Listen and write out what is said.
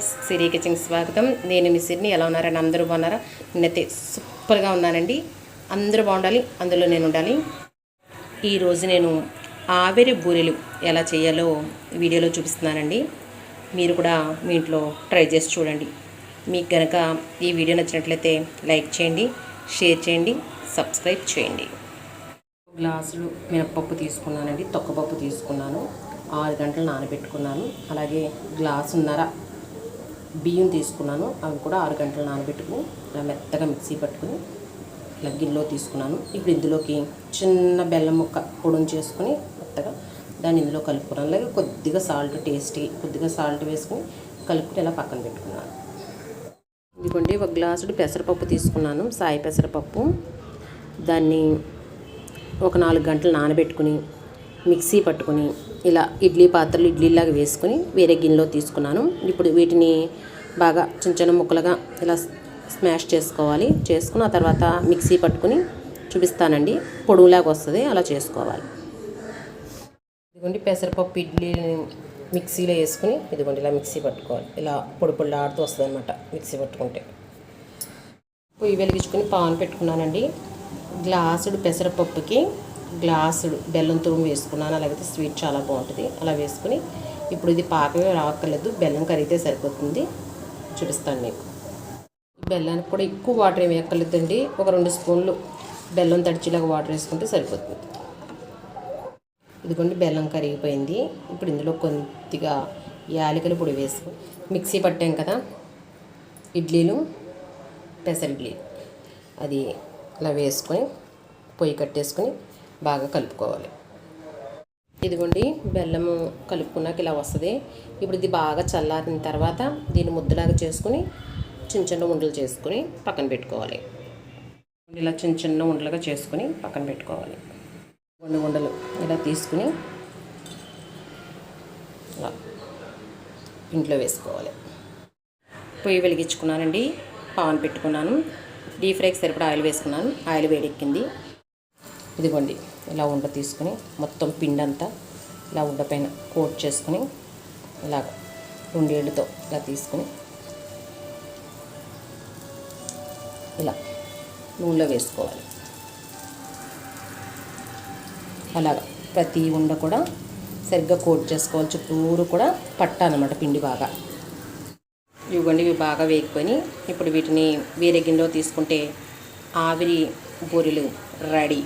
సిరి kitchen స్వాగతం. నేను మీ సిరిని ఎలా ఉన్నారని అందరూ బాగున్నారా? నేనైతే సూపర్గా ఉన్నానండి. అందరూ బాగుండాలి అందులో నేను ఉండాలి. ఈరోజు నేను ఆవిరి బూరెలు ఎలా చేయాలో వీడియోలో చూపిస్తున్నానండి. మీరు కూడా మీ ఇంట్లో ట్రై చేసి చూడండి. మీకు కనుక ఈ వీడియో నచ్చినట్లయితే లైక్ చేయండి షేర్ చేయండి సబ్స్క్రైబ్ చేయండి. గ్లాసులు మినప్పప్పు తీసుకున్నానండి తొక్కపప్పు తీసుకున్నాను. ఆరు గంటలు నానబెట్టుకున్నాను. అలాగే గ్లాసున్నర బియ్యం తీసుకున్నాను అవి కూడా ఆరు గంటలు నానబెట్టుకుని ఇలా మెత్తగా మిక్సీ పట్టుకుని ఇలా గిన్నెలో తీసుకున్నాను. ఇప్పుడు ఇందులోకి చిన్న బెల్లం ముక్క పొడిని చేసుకుని మెత్తగా దాన్ని ఇందులో కలుపుకున్నాను. అలాగే కొద్దిగా సాల్ట్ టేస్టీ కొద్దిగా సాల్ట్ వేసుకుని కలుపుకుని ఇలా పక్కన పెట్టుకున్నాను. ఇదిగోండి ఒక గ్లాసుడు పెసరపప్పు తీసుకున్నాను సాయి పెసరపప్పు. దాన్ని ఒక నాలుగు గంటలు నానబెట్టుకుని మిక్సీ పట్టుకుని ఇలా ఇడ్లీ పాత్రలు ఇడ్లీలాగా వేసుకుని వేరే గిన్నెలో తీసుకున్నాను. ఇప్పుడు వీటిని బాగా చిన్న చిన్న ముక్కలుగా ఇలా స్మాష్ చేసుకోవాలి. చేసుకుని ఆ తర్వాత మిక్సీ పట్టుకుని చూపిస్తానండి. పొడుగులాగా వస్తుంది అలా చేసుకోవాలి. ఇదిగోండి పెసరపప్పు ఇడ్లీ మిక్సీలో వేసుకుని ఇదిగోండి ఇలా మిక్సీ పట్టుకోవాలి. ఇలా పొడి పొడి ఆడుతూ వస్తుంది అనమాట మిక్సీ పట్టుకుంటే. పొయ్యి వెలిగించుకుని పాన్ పెట్టుకున్నానండి. గ్లాసుడు పెసరపప్పుకి గ్లాసుడు బెల్లం తురుము వేసుకున్నాను. అలాగైతే స్వీట్ చాలా బాగుంటుంది. అలా వేసుకుని ఇప్పుడు ఇది పాకమే రాక్కర్లేదు. బెల్లం కరిగితే సరిపోతుంది. చూపిస్తాను మీకు బెల్లానికి కూడా ఎక్కువ వాటర్ ఏమి ఎక్కర్లేదండి ఒక రెండు స్పూన్లు బెల్లం తడిచేలాగా వాటర్ వేసుకుంటే సరిపోతుంది. ఇదిగోండి బెల్లం కరిగిపోయింది. ఇప్పుడు ఇందులో కొద్దిగా యాలకుల పొడి వేసుకు. మిక్సీ పట్టాం కదా ఇడ్లీలు పెసర ఇడ్లీ. అది అలా వేసుకొని పొయ్యి కట్టేసుకొని బాగా కలుపుకోవాలి. ఇదిగోండి బెల్లము కలుపుకున్నాక ఇలా వస్తుంది. ఇప్పుడు ఇది బాగా చల్లారిన తర్వాత దీన్ని ముద్దలాగా చేసుకుని చిన్న చిన్న ఉండలు చేసుకుని పక్కన పెట్టుకోవాలి. ఇలా చిన్న చిన్న ఉండలుగా చేసుకుని పక్కన పెట్టుకోవాలి. రెండు ఉండలు ఇలా తీసుకుని ఇలా ఇంట్లో వేసుకోవాలి. పొయ్యి వెలిగించుకున్నానండి పాన్ పెట్టుకున్నాను డీప్ ఫ్రైకి సరిపడా ఆయిల్ వేసుకున్నాను ఆయిల్ వేడెక్కింది. ఇదిగోండి ఇలా ఉండ తీసుకుని మొత్తం పిండంతా ఇలా ఉండ పైన కోట్ చేసుకుని ఇలా రెండేళ్ళతో ఇలా తీసుకుని ఇలా నూనెలో వేసుకోవాలి. అలాగ ప్రతి ఉండ కూడా సరిగ్గా కోట్ చేసుకోవాలి. చుట్టూరు కూడా పట్టాలన్నమాట పిండి బాగా. ఇవ్వండి ఇవి బాగా వేగిపోయి ఇప్పుడు వీటిని వేరే గిన్నెలో తీసుకుంటే ఆవిరి బూరెలు రెడీ.